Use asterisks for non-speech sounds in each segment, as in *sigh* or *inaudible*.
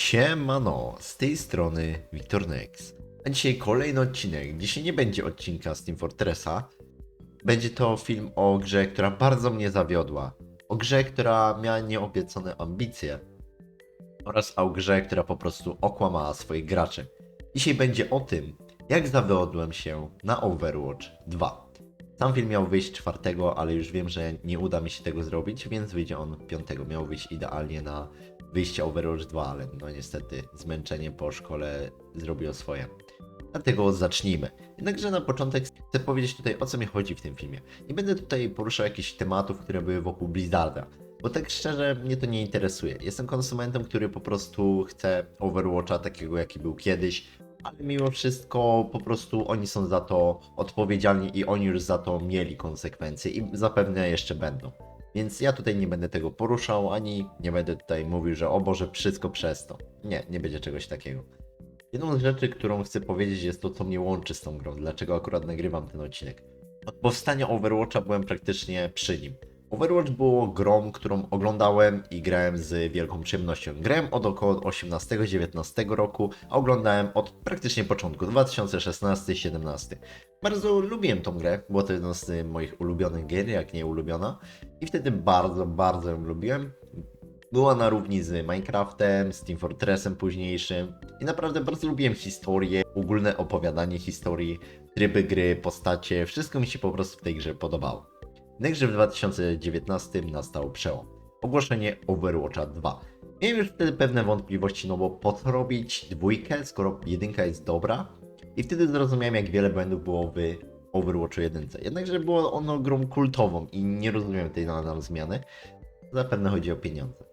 Siemano, z tej strony Wiktor Nex. A dzisiaj kolejny odcinek. Dzisiaj nie będzie odcinka z Team Fortressa. Będzie to film o grze, która bardzo mnie zawiodła. O grze, która miała nieobiecane ambicje. Oraz o grze, która po prostu okłamała swoich graczy. Dzisiaj będzie o tym, jak zawiodłem się na Overwatch 2. Sam film miał wyjść czwartego, ale już wiem, że nie uda mi się tego zrobić, więc wyjdzie on piątego. Miał wyjść idealnie na wyjście Overwatch 2, ale no niestety zmęczenie po szkole zrobiło swoje. Dlatego zacznijmy. Jednakże na początek chcę powiedzieć tutaj o co mi chodzi w tym filmie. Nie będę tutaj poruszał jakichś tematów, które były wokół Blizzarda. Bo tak szczerze mnie to nie interesuje. Jestem konsumentem, który po prostu chce Overwatcha takiego jaki był kiedyś, ale mimo wszystko po prostu oni są za to odpowiedzialni i oni już za to mieli konsekwencje i zapewne jeszcze będą. Więc ja tutaj nie będę tego poruszał, ani nie będę tutaj mówił, że o Boże, wszystko przez to. Nie, nie będzie czegoś takiego. Jedną z rzeczy, którą chcę powiedzieć, jest to, co mnie łączy z tą grą. Dlaczego akurat nagrywam ten odcinek? Od powstania Overwatcha byłem praktycznie przy nim. Overwatch było grą, którą oglądałem i grałem z wielką przyjemnością. Grałem od około 18-19 roku, a oglądałem od praktycznie początku 2016-17. Bardzo lubiłem tą grę, było to jedno z moich ulubionych gier, jak nie ulubiona. I wtedy bardzo, bardzo ją lubiłem. Była na równi z Minecraftem, z Team Fortressem późniejszym. I naprawdę bardzo lubiłem historię, ogólne opowiadanie historii, tryby gry, postacie. Wszystko mi się po prostu w tej grze podobało. Jednakże w 2019 nastał przełom. Ogłoszenie Overwatcha 2. Miałem już wtedy pewne wątpliwości, no bo po co robić dwójkę, skoro jedynka jest dobra? I wtedy zrozumiałem, jak wiele błędów było w Overwatchu 1. Jednakże było ono grą kultową i nie rozumiem tej nadal zmiany. Zapewne chodzi o pieniądze.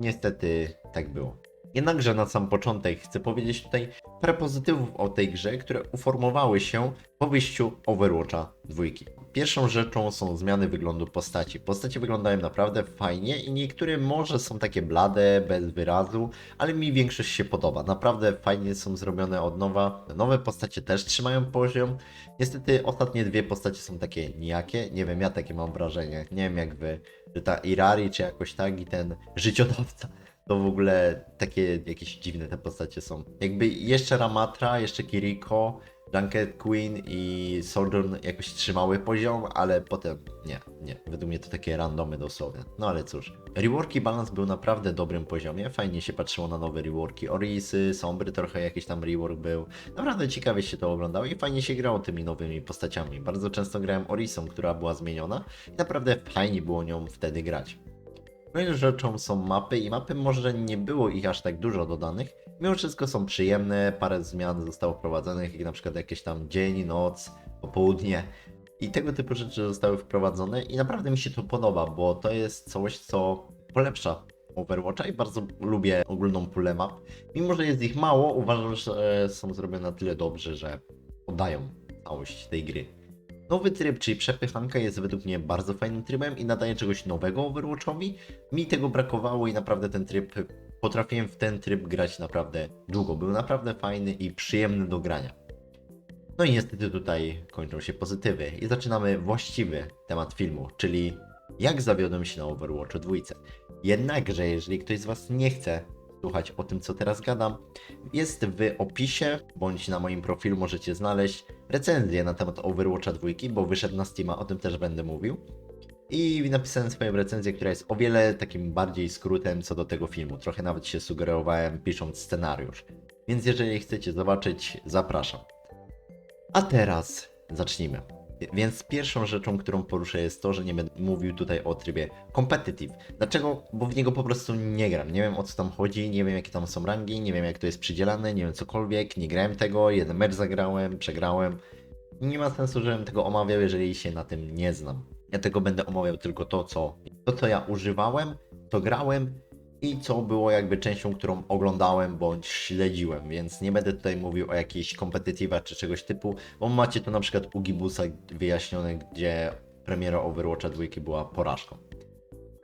Niestety tak było. Jednakże na sam początek chcę powiedzieć tutaj parę pozytywów o tej grze, które uformowały się po wyjściu Overwatcha 2. Pierwszą rzeczą są zmiany wyglądu postaci. Postacie wyglądają naprawdę fajnie i niektóre może są takie blade, bez wyrazu, ale mi większość się podoba. Naprawdę fajnie są zrobione od nowa. Nowe postacie też trzymają poziom. Niestety ostatnie dwie postacie są takie nijakie. Nie wiem, ja takie mam wrażenie. Nie wiem jak wy, że ta Irari czy jakoś tak i ten życiodawca to w ogóle takie jakieś dziwne te postacie są. Jakby jeszcze Ramatra, jeszcze Kiriko, Junket Queen i Sojourn jakoś trzymały poziom, ale potem nie, nie. Według mnie to takie randomy dosłownie. No ale cóż. Reworki balance był naprawdę dobrym poziomie. Fajnie się patrzyło na nowe reworki. Orisy, Sombry trochę jakiś tam rework był. Naprawdę ciekawie się to oglądało i fajnie się grało tymi nowymi postaciami. Bardzo często grałem Orisą, która była zmieniona i naprawdę fajnie było nią wtedy grać. Kolejną rzeczą są mapy i mapy może nie było ich aż tak dużo dodanych. Mimo wszystko są przyjemne, parę zmian zostało wprowadzonych, jak na przykład jakieś tam dzień, noc, popołudnie. I tego typu rzeczy zostały wprowadzone i naprawdę mi się to podoba, bo to jest coś, co polepsza Overwatcha i bardzo lubię ogólną pulę map. Mimo, że jest ich mało, uważam, że są zrobione na tyle dobrze, że oddają całość tej gry. Nowy tryb, czyli przepychanka, jest według mnie bardzo fajnym trybem i nadaje czegoś nowego Overwatchowi. Mi tego brakowało i naprawdę ten tryb, potrafiłem w ten tryb grać naprawdę długo. Był naprawdę fajny i przyjemny do grania. No i niestety tutaj kończą się pozytywy i zaczynamy właściwy temat filmu, czyli jak zawiodłem się na Overwatchu 2. Jednakże, jeżeli ktoś z Was nie chce słuchać o tym, co teraz gadam, jest w opisie, bądź na moim profilu możecie znaleźć recenzję na temat Overwatcha 2, bo wyszedł na Steama, o tym też będę mówił. I napisałem swoją recenzję, która jest o wiele takim bardziej skrótem co do tego filmu. Trochę nawet się sugerowałem pisząc scenariusz. Więc jeżeli chcecie zobaczyć, zapraszam. A teraz zacznijmy. Więc pierwszą rzeczą, którą poruszę jest to, że nie będę mówił tutaj o trybie competitive. Dlaczego? Bo w niego po prostu nie gram. Nie wiem o co tam chodzi, nie wiem jakie tam są rangi, nie wiem jak to jest przydzielane, nie wiem cokolwiek, nie grałem tego, jeden mecz zagrałem, przegrałem. Nie ma sensu, żebym tego omawiał, jeżeli się na tym nie znam. Ja tego będę omawiał tylko to, co, to, co ja używałem, to grałem i co było jakby częścią, którą oglądałem bądź śledziłem, więc nie będę tutaj mówił o jakichś competitive'ach czy czegoś typu, bo macie to na przykład u Gibusa wyjaśnione, gdzie premiera Overwatcha 2 była porażką.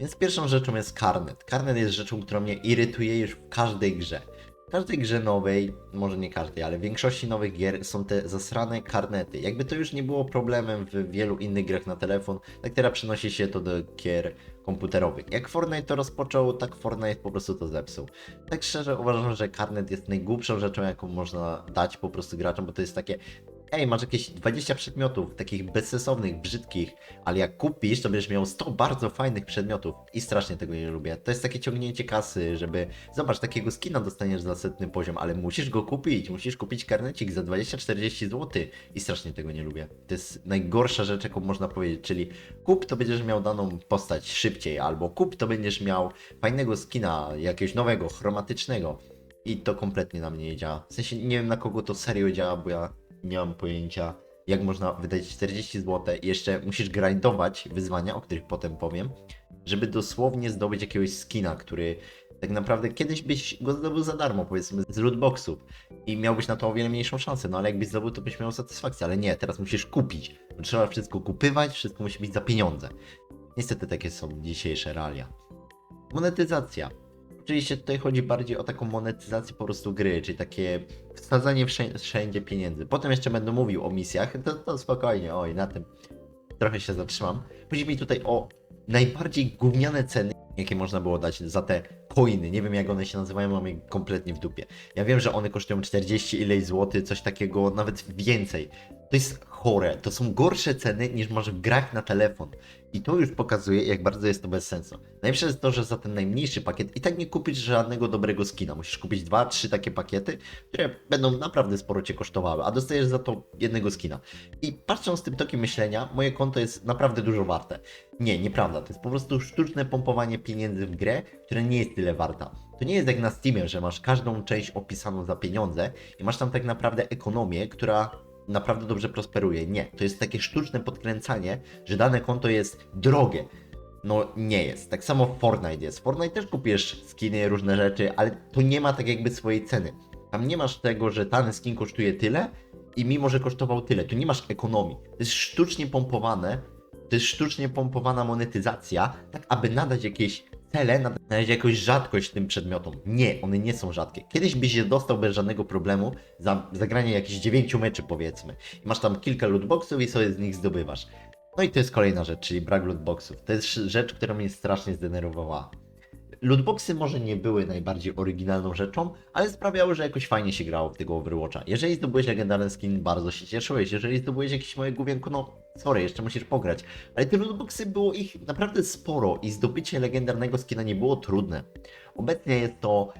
Więc pierwszą rzeczą jest karnet. Karnet jest rzeczą, która mnie irytuje już w każdej grze. W każdej grze nowej, może nie każdej, ale w większości nowych gier są te zasrane karnety. Jakby to już nie było problemem w wielu innych grach na telefon, tak teraz przenosi się to do gier komputerowych. Jak Fortnite to rozpoczął, tak Fortnite po prostu to zepsuł. Tak szczerze uważam, że karnet jest najgłupszą rzeczą, jaką można dać po prostu graczom, bo to jest takie Ej, masz jakieś 20 przedmiotów, takich bezsensownych, brzydkich, ale jak kupisz, to będziesz miał 100 bardzo fajnych przedmiotów i strasznie tego nie lubię. To jest takie ciągnięcie kasy, żeby, zobacz, takiego skina dostaniesz za setny poziom, ale musisz go kupić, musisz kupić karnecik za 20-40 zł i strasznie tego nie lubię. To jest najgorsza rzecz, jaką można powiedzieć, czyli kup, to będziesz miał daną postać szybciej, albo kup, to będziesz miał fajnego skina, jakiegoś nowego, chromatycznego. I to kompletnie na mnie nie działa. W sensie nie wiem na kogo to serio działa, bo ja nie mam pojęcia, jak można wydać 40 zł i jeszcze musisz grindować wyzwania, o których potem powiem, żeby dosłownie zdobyć jakiegoś skina, który tak naprawdę kiedyś byś go zdobył za darmo, powiedzmy, z lootboxów i miałbyś na to o wiele mniejszą szansę, no ale jakbyś zdobył, to byś miał satysfakcję, ale nie, teraz musisz kupić, trzeba wszystko kupywać, wszystko musi być za pieniądze. Niestety takie są dzisiejsze realia. Monetyzacja. Oczywiście tutaj chodzi bardziej o taką monetyzację po prostu gry, czyli takie wsadzanie wszędzie, pieniędzy. Potem jeszcze będę mówił o misjach, to, to spokojnie, oj, na tym trochę się zatrzymam. Chodzi mi tutaj o najbardziej gówniane ceny, jakie można było dać za te coiny. Nie wiem jak one się nazywają, mam je kompletnie w dupie. Ja wiem, że one kosztują 40 ileś złotych, coś takiego, nawet więcej. To jest chore. To są gorsze ceny niż masz w grach na telefon. I to już pokazuje, jak bardzo jest to bez sensu. Najlepsze jest to, że za ten najmniejszy pakiet i tak nie kupisz żadnego dobrego skina. Musisz kupić dwa, trzy takie pakiety, które będą naprawdę sporo cię kosztowały, a dostajesz za to jednego skina. I patrząc z tym tokiem myślenia, moje konto jest naprawdę dużo warte. Nie, nieprawda. To jest po prostu sztuczne pompowanie pieniędzy w grę, które nie jest tyle warta. To nie jest jak na Steamie, że masz każdą część opisaną za pieniądze i masz tam tak naprawdę ekonomię, która naprawdę dobrze prosperuje. Nie, to jest takie sztuczne podkręcanie, że dane konto jest drogie. No nie jest. Tak samo w Fortnite jest. Fortnite też kupujesz skiny, różne rzeczy, ale to nie ma tak jakby swojej ceny. Tam nie masz tego, że dany skin kosztuje tyle i mimo, że kosztował tyle, tu nie masz ekonomii. To jest sztucznie pompowane, to jest sztucznie pompowana monetyzacja, tak aby nadać jakieś cele, nadać jakąś rzadkość tym przedmiotom. Nie, one nie są rzadkie. Kiedyś byś je dostał bez żadnego problemu za zagranie jakichś 9 meczy powiedzmy. I masz tam kilka lootboxów i sobie z nich zdobywasz. No i to jest kolejna rzecz, czyli brak lootboxów. To jest rzecz, która mnie strasznie zdenerwowała. Lootboxy może nie były najbardziej oryginalną rzeczą, ale sprawiały, że jakoś fajnie się grało w tego Overwatcha. Jeżeli zdobyłeś legendarny skin, bardzo się cieszyłeś. Jeżeli zdobyłeś jakieś moje główienko, no sorry, jeszcze musisz pograć. Ale te lootboxy było ich naprawdę sporo i zdobycie legendarnego skina nie było trudne. Obecnie jest to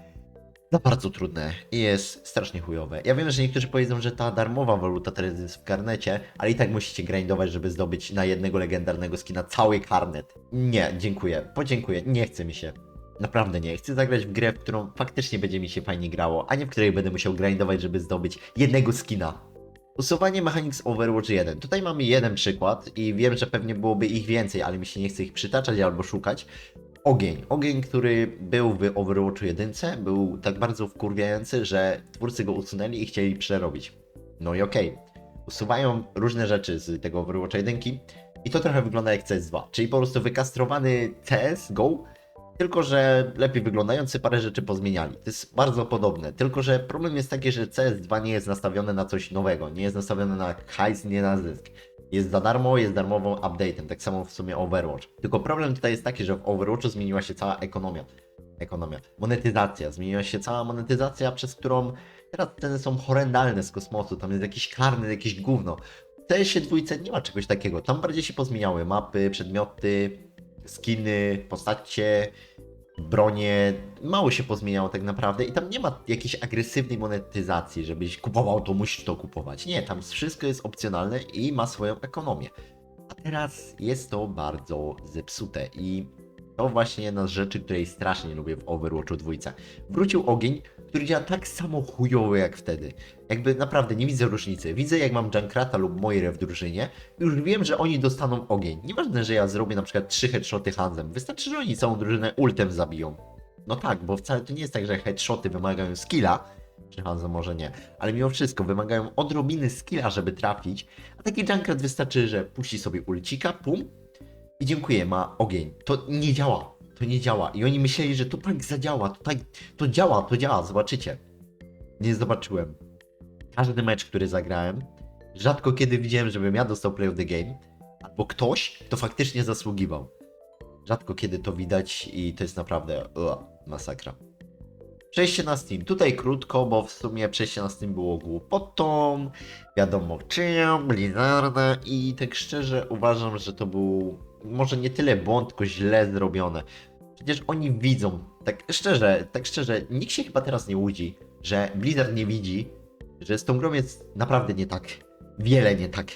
za bardzo trudne i jest strasznie chujowe. Ja wiem, że niektórzy powiedzą, że ta darmowa waluta teraz jest w karnecie, ale i tak musicie grindować, żeby zdobyć na jednego legendarnego skina cały karnet. Nie, dziękuję, podziękuję, nie chce mi się. Naprawdę nie. Chcę zagrać w grę, w którą faktycznie będzie mi się fajnie grało, a nie w której będę musiał grindować, żeby zdobyć jednego skina. Usuwanie Mechanics Overwatch 1. Tutaj mamy jeden przykład i wiem, że pewnie byłoby ich więcej, ale mi się nie chce ich przytaczać albo szukać. Ogień. Ogień, który był w Overwatchu 1, był tak bardzo wkurwiający, że twórcy go usunęli i chcieli przerobić. No i okej. Usuwają różne rzeczy z tego Overwatcha 1 i to trochę wygląda jak CS2, czyli po prostu wykastrowany CS-GO tylko, że lepiej wyglądający parę rzeczy pozmieniali. To jest bardzo podobne. Tylko, że problem jest taki, że CS2 nie jest nastawione na coś nowego. Nie jest nastawione na hajs, nie na zysk. Jest za darmo, jest darmową update'em. Tak samo w sumie Overwatch. Tylko problem tutaj jest taki, że w Overwatchu zmieniła się cała ekonomia. Ekonomia. Monetyzacja. Zmieniła się cała monetyzacja, przez którą teraz ceny są horrendalne z kosmosu. Tam jest jakiś karny, jakieś gówno. W CS-ie dwójce nie ma czegoś takiego. Tam bardziej się pozmieniały mapy, przedmioty, skiny, postacie, bronie, mało się pozmieniało tak naprawdę i tam nie ma jakiejś agresywnej monetyzacji, żebyś kupował to, musisz to kupować. Nie, tam wszystko jest opcjonalne i ma swoją ekonomię. A teraz jest to bardzo zepsute i to właśnie jedna z rzeczy, której strasznie lubię w Overwatchu 2. Wrócił ogień, który działa tak samo chujowo jak wtedy. Jakby naprawdę nie widzę różnicy. Widzę jak mam Junkrata lub Moirę w drużynie, już wiem, że oni dostaną ogień. Nieważne, że ja zrobię na przykład 3 headshoty Hanzem. Wystarczy, że oni całą drużynę ultem zabiją. No tak, bo wcale to nie jest tak, że headshoty wymagają skilla, czy Hanzo może nie, ale mimo wszystko wymagają odrobiny skilla, żeby trafić, a taki Junkrat wystarczy, że puści sobie ulcika, pum, i dziękuję, ma ogień. To nie działa. To nie działa. I oni myśleli, że to tak zadziała. To, tak, to działa, to działa, zobaczycie. nie zobaczyłem. Każdy mecz, który zagrałem, rzadko kiedy widziałem, żebym ja dostał play of the game, albo ktoś, kto faktycznie zasługiwał. Rzadko kiedy to widać i to jest naprawdę masakra. Przejście na Steam. Tutaj krótko, bo w sumie przejście na Steam było głupotą, wiadomo czym, Blizzarda i tak szczerze uważam, że to był może nie tyle błąd, tylko źle zrobione. Przecież oni widzą, tak szczerze, tak szczerze, nikt się chyba teraz nie łudzi, że Blizzard nie widzi, że z tą grą jest naprawdę nie tak. Wiele nie tak.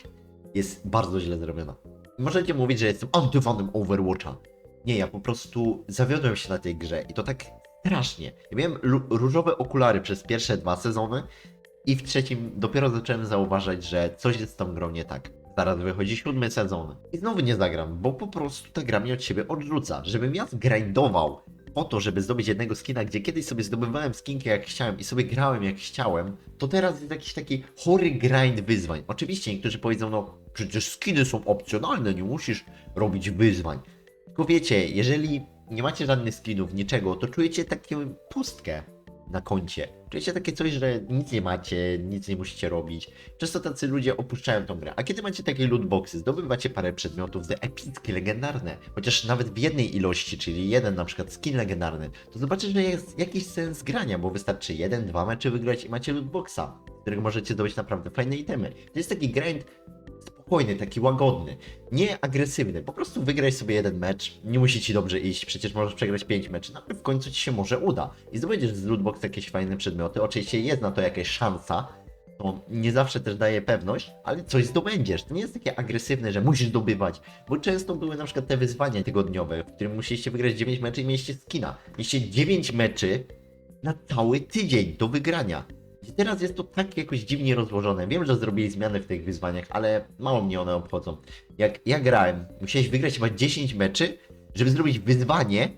Jest bardzo źle zrobiona. Możecie mówić, że jestem antyfanem Overwatcha. Nie, ja po prostu zawiodłem się na tej grze i to tak strasznie. Ja miałem różowe okulary przez pierwsze dwa sezony i w trzecim dopiero zacząłem zauważać, że coś jest z tą grą nie tak. Zaraz wychodzi siódmy sezon. I znowu nie zagram, bo po prostu ta gra mnie od siebie odrzuca. Żebym ja zgrindował po to, żeby zdobyć jednego skina, gdzie kiedyś sobie zdobywałem skinkę jak chciałem i sobie grałem jak chciałem, to teraz jest jakiś taki chory grind wyzwań. Oczywiście niektórzy powiedzą, no przecież skiny są opcjonalne, nie musisz robić wyzwań. Tylko wiecie, jeżeli nie macie żadnych skinów, niczego, to czujecie taką pustkę na koncie. Czujecie takie coś, że nic nie macie, nic nie musicie robić. Często tacy ludzie opuszczają tą grę. A kiedy macie takie lootboxy, zdobywacie parę przedmiotów, ze epickie, legendarne, chociaż nawet w jednej ilości, czyli jeden na przykład skin legendarny, to zobaczycie, że jest jakiś sens grania, bo wystarczy jeden, dwa mecze wygrać i macie lootboxa, z którego możecie zdobyć naprawdę fajne itemy. To jest taki grind spokojny, taki łagodny, nie agresywny. Po prostu wygraj sobie jeden mecz, nie musi ci dobrze iść, przecież możesz przegrać 5 meczy, no ale w końcu ci się może uda. I zdobędziesz z lootbox jakieś fajne przedmioty. Oczywiście jest na to jakaś szansa, to nie zawsze też daje pewność, ale coś zdobędziesz. To nie jest takie agresywne, że musisz zdobywać, bo często były na przykład te wyzwania tygodniowe, w którym musieliście wygrać 9 meczy i mieliście skina. Mieliście 9 meczy na cały tydzień do wygrania. I teraz jest to tak jakoś dziwnie rozłożone. Wiem, że zrobili zmiany w tych wyzwaniach, ale mało mnie one obchodzą. Jak ja grałem, musiałeś wygrać chyba 10 meczy, żeby zrobić wyzwanie,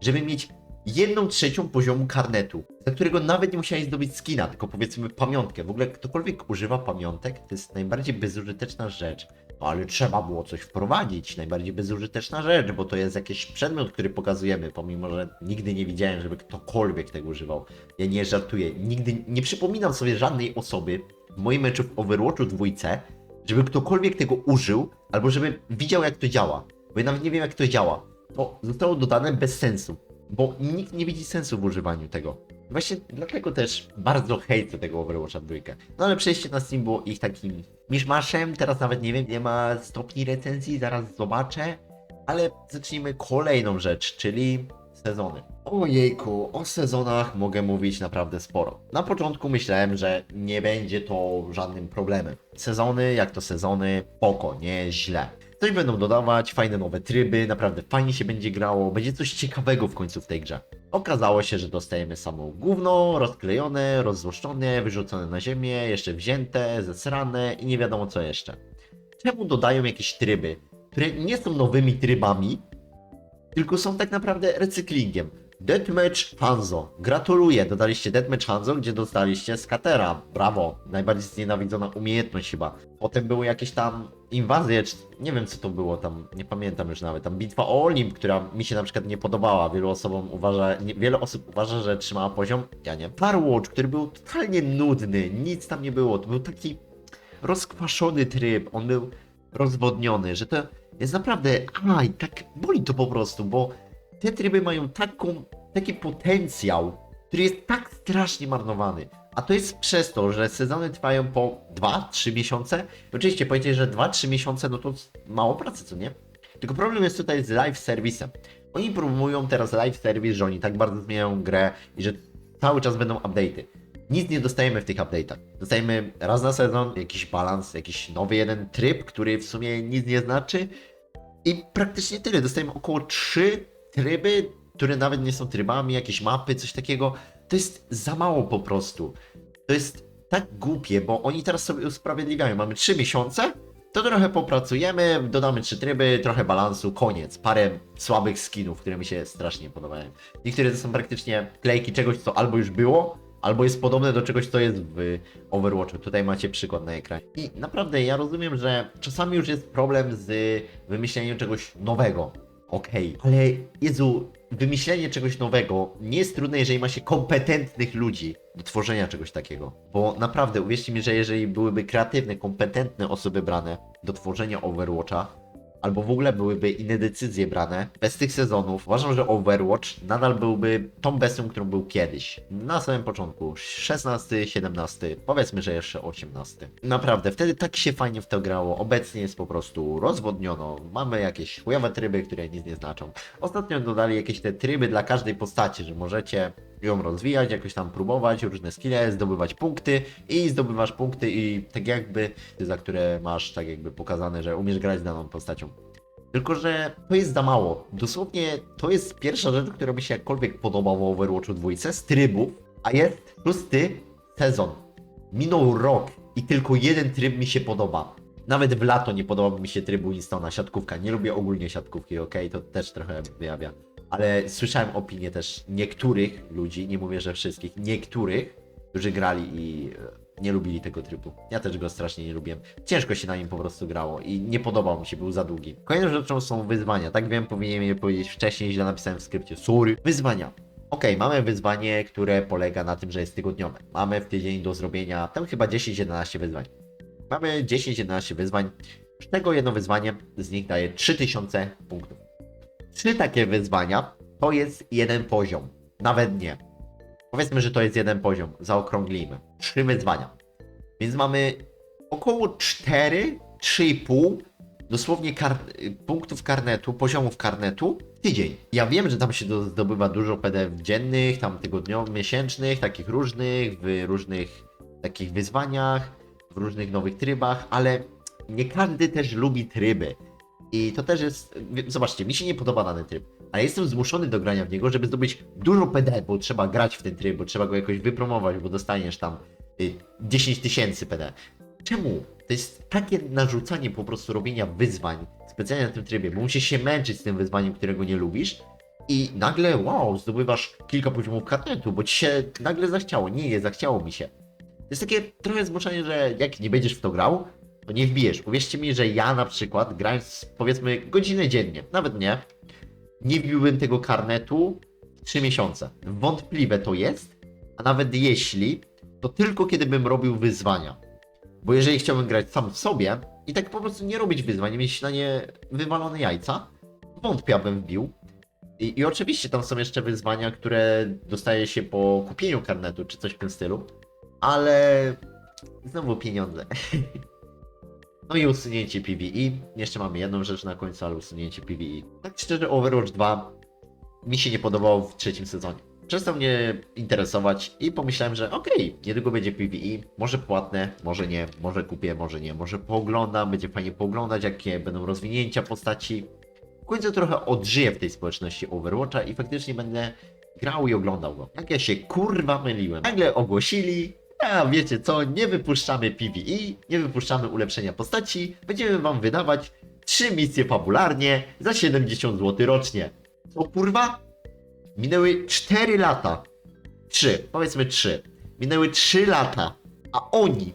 żeby mieć jedną trzecią poziomu karnetu, za którego nawet nie musiałeś zdobyć skina, tylko powiedzmy pamiątkę. W ogóle ktokolwiek używa pamiątek, to jest najbardziej bezużyteczna rzecz. Ale trzeba było coś wprowadzić, najbardziej bezużyteczna rzecz, bo to jest jakiś przedmiot, który pokazujemy, pomimo że nigdy nie widziałem, żeby ktokolwiek tego używał. Ja nie żartuję, nigdy nie przypominam sobie żadnej osoby w moim meczu w Overwatchu dwójce, żeby ktokolwiek tego użył, albo żeby widział jak to działa. Bo ja nawet nie wiem jak to działa. To zostało dodane bez sensu, bo nikt nie widzi sensu w używaniu tego. Właśnie dlatego też bardzo hejcę tego Overwatcha dwójkę. No ale przejście na Steam było ich takim miszmaszem, teraz nawet nie wiem, nie ma stopni recenzji, zaraz zobaczę. Ale zacznijmy kolejną rzecz, czyli sezony. Ojejku, o sezonach mogę mówić naprawdę sporo. Na początku myślałem, że nie będzie to żadnym problemem. Sezony, jak to sezony, poko, nie źle. Coś będą dodawać, fajne nowe tryby, naprawdę fajnie się będzie grało, będzie coś ciekawego w końcu w tej grze. Okazało się, że dostajemy samo gówno, rozklejone, rozzłoszczone, wyrzucone na ziemię, jeszcze wzięte, zesrane i nie wiadomo co jeszcze. Czemu dodają jakieś tryby, które nie są nowymi trybami, tylko są tak naprawdę recyklingiem. Deathmatch Hanzo. Gratuluję, dodaliście Deathmatch Hanzo, gdzie dostaliście skatera. Brawo, najbardziej znienawidzona umiejętność chyba. Potem były jakieś tam inwazje, czy nie wiem co to było tam, nie pamiętam już nawet. Tam bitwa o Olimp, która mi się na przykład nie podobała. Wielu osobom uważa, nie, wiele osób uważa, że trzymała poziom, ja nie. Firewatch, który był totalnie nudny, nic tam nie było. To był taki rozkwaszony tryb, on był rozwodniony, że to jest naprawdę, aj, tak boli to po prostu, bo te tryby mają taką, taki potencjał, który jest tak strasznie marnowany. A to jest przez to, że sezony trwają po 2-3 miesiące. Oczywiście powiecie, że 2-3 miesiące no to mało pracy, co nie? Tylko problem jest tutaj z live serwisem. Oni próbują teraz live service, że oni tak bardzo zmieniają grę i że cały czas będą update'y. Nic nie dostajemy w tych update'ach. Dostajemy raz na sezon jakiś balans, jakiś nowy jeden tryb, który w sumie nic nie znaczy. I praktycznie tyle. Dostajemy około 3 tryby, które nawet nie są trybami, jakieś mapy, coś takiego. To jest za mało po prostu. To jest tak głupie, bo oni teraz sobie usprawiedliwiają. Mamy 3 miesiące, to trochę popracujemy, dodamy 3 tryby, trochę balansu, koniec. Parę słabych skinów, które mi się strasznie podobają. Niektóre to są praktycznie klejki czegoś, co albo już było, albo jest podobne do czegoś, co jest w Overwatchu. Tutaj macie przykład na ekranie. I naprawdę ja rozumiem, że czasami już jest problem z wymyśleniem czegoś nowego. Okej, ale Jezu, wymyślenie czegoś nowego nie jest trudne, jeżeli ma się kompetentnych ludzi do tworzenia czegoś takiego. Bo naprawdę, uwierzcie mi, że jeżeli byłyby kreatywne, kompetentne osoby brane do tworzenia Overwatcha, albo w ogóle byłyby inne decyzje brane bez tych sezonów, uważam, że Overwatch nadal byłby tą bestią, którą był kiedyś. Na samym początku, 16, 17, powiedzmy, że jeszcze 18. Naprawdę, wtedy tak się fajnie w to grało. Obecnie jest po prostu rozwodniono, mamy jakieś chujowe tryby, które nic nie znaczą. Ostatnio dodali jakieś te tryby dla każdej postaci, że możecie ją rozwijać, jakoś tam próbować, różne skille, zdobywać punkty i zdobywasz punkty i tak jakby, za które masz tak jakby pokazane, że umiesz grać z daną postacią. Tylko, że to jest za mało. Dosłownie to jest pierwsza rzecz, która mi się jakkolwiek podoba w Overwatchu 2 z trybów, a jest szósty sezon. Minął rok i tylko jeden tryb mi się podoba. Nawet w lato nie podoba mi się trybu Winstona, siatkówka. Nie lubię ogólnie siatkówki, ok? To też trochę wyjawia. Ale słyszałem opinię też niektórych ludzi, nie mówię, że wszystkich, niektórych, którzy grali i e, nie lubili tego trybu. Ja też go strasznie nie lubiłem. Ciężko się na nim po prostu grało i nie podobał mi się, był za długi. Kolejną rzeczą są wyzwania. Tak wiem, powinienem je powiedzieć wcześniej, źle napisałem w skrypcie. Sorry. Wyzwania. Okej, mamy wyzwanie, które polega na tym, że jest tygodniowe. Mamy w tydzień do zrobienia tam chyba 10-11 wyzwań. Mamy 10-11 wyzwań, z czego jedno wyzwanie z nich daje 3000 punktów. Trzy takie wyzwania to jest jeden poziom. Nawet nie. Powiedzmy, że to jest jeden poziom. Zaokrąglimy. Trzy wyzwania. Więc mamy około 4, 3,5 dosłownie kar punktów karnetu, poziomów karnetu tydzień. Ja wiem, że tam się do- zdobywa dużo PDF dziennych, tam tygodniowych, miesięcznych, takich różnych, w różnych takich wyzwaniach, w różnych nowych trybach, ale nie każdy też lubi tryby. I to też jest. Zobaczcie, mi się nie podoba dany tryb, ale jestem zmuszony do grania w niego, żeby zdobyć dużo PD, bo trzeba grać w ten tryb, bo trzeba go jakoś wypromować, bo dostaniesz tam y, 10 tysięcy PD. Czemu? To jest takie narzucanie po prostu robienia wyzwań specjalnie na tym trybie, bo musisz się męczyć z tym wyzwaniem, którego nie lubisz. I nagle, wow, zdobywasz kilka poziomów karnetu, bo ci się nagle zachciało. Nie, nie zachciało mi się. To jest takie trochę zmuszenie, że jak nie będziesz w to grał, to nie wbijesz. Uwierzcie mi, że ja na przykład grając powiedzmy godzinę dziennie, nawet nie, nie wbiłbym tego karnetu w 3 miesiące. Wątpliwe to jest, a nawet jeśli, to tylko kiedy bym robił wyzwania. Bo jeżeli chciałbym grać sam w sobie i tak po prostu nie robić wyzwań, mieć na nie wywalone jajca, wątpię, abym wbił. I, I oczywiście tam są jeszcze wyzwania, które dostaje się po kupieniu karnetu, czy coś w tym stylu, ale znowu pieniądze. *laughs* No i usunięcie PvE. Jeszcze mamy jedną rzecz na końcu, ale usunięcie PvE. Tak szczerze, Overwatch 2 mi się nie podobało w trzecim sezonie. Przestał mnie interesować i pomyślałem, że okej, niedługo będzie PvE, może płatne, może nie, może kupię, może nie, może pooglądam, będzie fajnie pooglądać, jakie będą rozwinięcia postaci. W końcu trochę odżyję w tej społeczności Overwatcha i faktycznie będę grał i oglądał go. Jak ja się kurwa myliłem. Nagle ogłosili, a wiecie co, nie wypuszczamy PvE, nie wypuszczamy ulepszenia postaci, będziemy wam wydawać 3 misje fabularnie za 70 zł rocznie. Co kurwa? Minęły 4 lata. 3, powiedzmy 3. Minęły 3 lata, a oni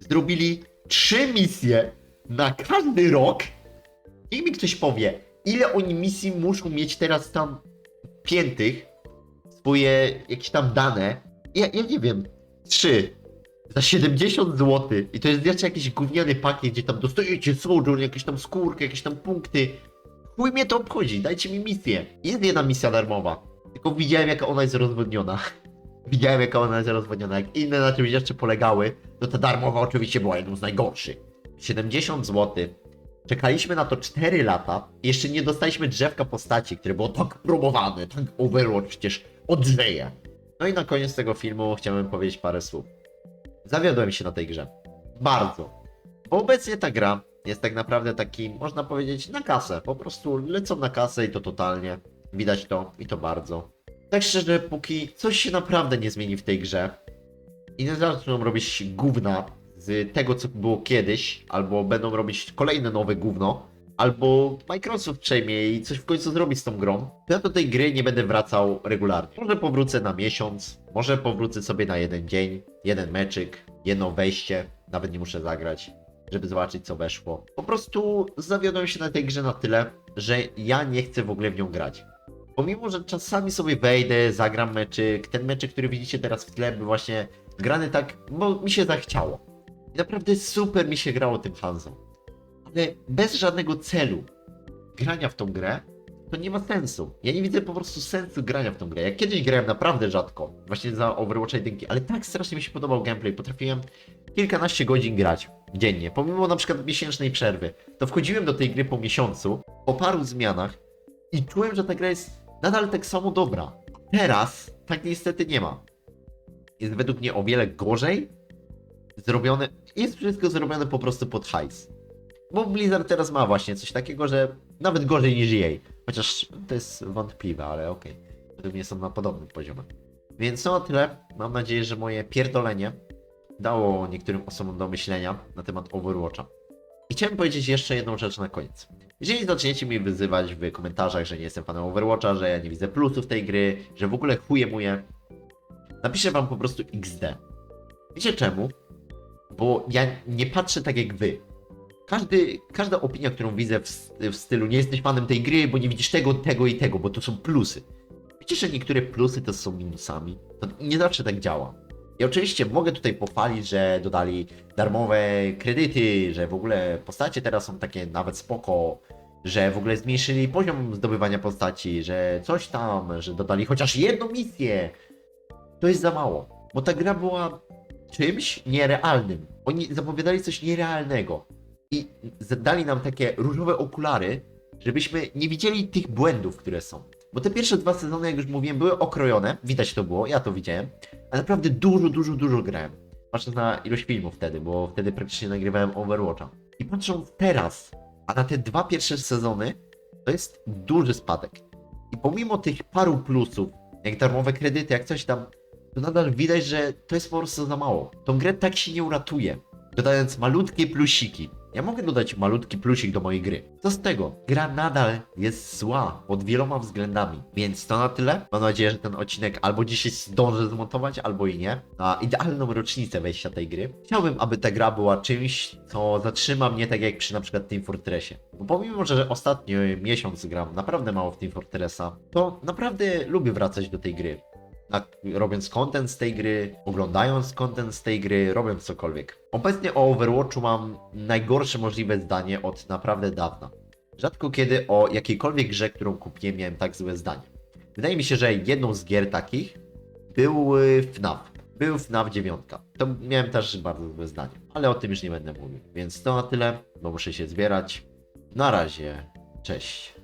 zrobili 3 misje na każdy rok. Niech mi ktoś powie, ile oni misji muszą mieć teraz tam piętych, swoje jakieś tam dane. Ja, ja nie wiem, 3 za 70 zł i to jest jeszcze jakiś gówniany pakiet, gdzie tam dostajecie sojourn, jakieś tam skórkę, jakieś tam punkty. Chuj mnie to obchodzi, dajcie mi misję. Jest jedna misja darmowa, tylko widziałem jaka ona jest rozwodniona. *laughs* Widziałem jaka ona jest rozwodniona, jak inne na czymś jeszcze polegały, to ta darmowa oczywiście była jedną z najgorszych. 70 zł. Czekaliśmy na to 4 lata jeszcze nie dostaliśmy drzewka postaci, które było tak promowane, tak Overwatch przecież odżyje. No i na koniec tego filmu chciałbym powiedzieć parę słów. Zawiodłem się na tej grze. Bardzo. Bo obecnie ta gra jest tak naprawdę taki, można powiedzieć, na kasę. Po prostu lecą na kasę i to totalnie. Widać to i to bardzo. Tak szczerze, póki coś się naprawdę nie zmieni w tej grze i nie zaczną robić gówna z tego, co było kiedyś, albo będą robić kolejne nowe gówno, albo Microsoft przejmie i coś w końcu zrobi z tą grą, to ja do tej gry nie będę wracał regularnie. Może powrócę na miesiąc, może powrócę sobie na jeden dzień, jeden meczyk, jedno wejście, nawet nie muszę zagrać, żeby zobaczyć co weszło. Po prostu zawiodłem się na tej grze na tyle, że ja nie chcę w ogóle w nią grać. Pomimo, że czasami sobie wejdę, zagram meczyk, ten meczyk, który widzicie teraz w tle, był właśnie grany tak, bo mi się zachciało. I naprawdę super mi się grało tym Hanzą. Bez żadnego celu grania w tą grę, to nie ma sensu. Ja nie widzę po prostu sensu grania w tą grę. Jak kiedyś grałem naprawdę rzadko, właśnie za Overwatcha 1, ale tak strasznie mi się podobał gameplay, potrafiłem kilkanaście godzin grać dziennie, pomimo na przykład miesięcznej przerwy. To wchodziłem do tej gry po miesiącu, po paru zmianach i czułem, że ta gra jest nadal tak samo dobra. Teraz tak niestety nie ma. Jest według mnie o wiele gorzej zrobione, jest wszystko zrobione po prostu pod hajs. Bo Blizzard teraz ma właśnie coś takiego, że nawet gorzej niż jej. Chociaż to jest wątpliwe, ale okej. Według mnie są na podobnym poziomie. Więc no tyle. Mam nadzieję, że moje pierdolenie dało niektórym osobom do myślenia na temat Overwatcha. I chciałem powiedzieć jeszcze jedną rzecz na koniec. Jeżeli zaczniecie mi wyzywać w komentarzach, że nie jestem fanem Overwatcha, że ja nie widzę plusów tej gry, że w ogóle chuje muję, napiszę wam po prostu XD. Wiecie czemu? Bo ja nie patrzę tak jak wy. Każdy, każda opinia, którą widzę w, w stylu nie jesteś fanem tej gry, bo nie widzisz tego, tego i tego, bo to są plusy. Wiecie, że niektóre plusy to są minusami? To nie zawsze tak działa. I oczywiście mogę tutaj pochwalić, że dodali darmowe kredyty, że w ogóle postacie teraz są takie nawet spoko, że w ogóle zmniejszyli poziom zdobywania postaci, że coś tam, że dodali chociaż jedną misję. To jest za mało, bo ta gra była czymś nierealnym. Oni zapowiadali coś nierealnego i dali nam takie różowe okulary, żebyśmy nie widzieli tych błędów, które są. Bo te pierwsze dwa sezony, jak już mówiłem, były okrojone, widać to było, ja to widziałem, a naprawdę dużo, dużo, dużo grałem. Patrząc na ilość filmów wtedy, bo wtedy praktycznie nagrywałem Overwatcha. I patrząc teraz, a na te dwa pierwsze sezony, to jest duży spadek. I pomimo tych paru plusów, jak darmowe kredyty, jak coś tam, to nadal widać, że to jest po prostu za mało. Tą grę tak się nie uratuje, dodając malutkie plusiki. Ja mogę dodać malutki plusik do mojej gry. Co z tego? Gra nadal jest zła pod wieloma względami. Więc to na tyle. Mam nadzieję, że ten odcinek albo dzisiaj zdążę zmontować, albo i nie. Na idealną rocznicę wejścia tej gry. Chciałbym, aby ta gra była czymś, co zatrzyma mnie tak jak przy na przykład Team Fortressie. Bo pomimo, że ostatnio miesiąc gram naprawdę mało w Team Fortressa, to naprawdę lubię wracać do tej gry robiąc content z tej gry, oglądając content z tej gry, robiąc cokolwiek. Obecnie o Overwatchu mam najgorsze możliwe zdanie od naprawdę dawna. Rzadko kiedy o jakiejkolwiek grze, którą kupiłem, miałem tak złe zdanie. Wydaje mi się, że jedną z gier takich był FNAF. Był FNAF 9. To miałem też bardzo złe zdanie, ale o tym już nie będę mówił. Więc to na tyle, bo muszę się zbierać. Na razie, cześć.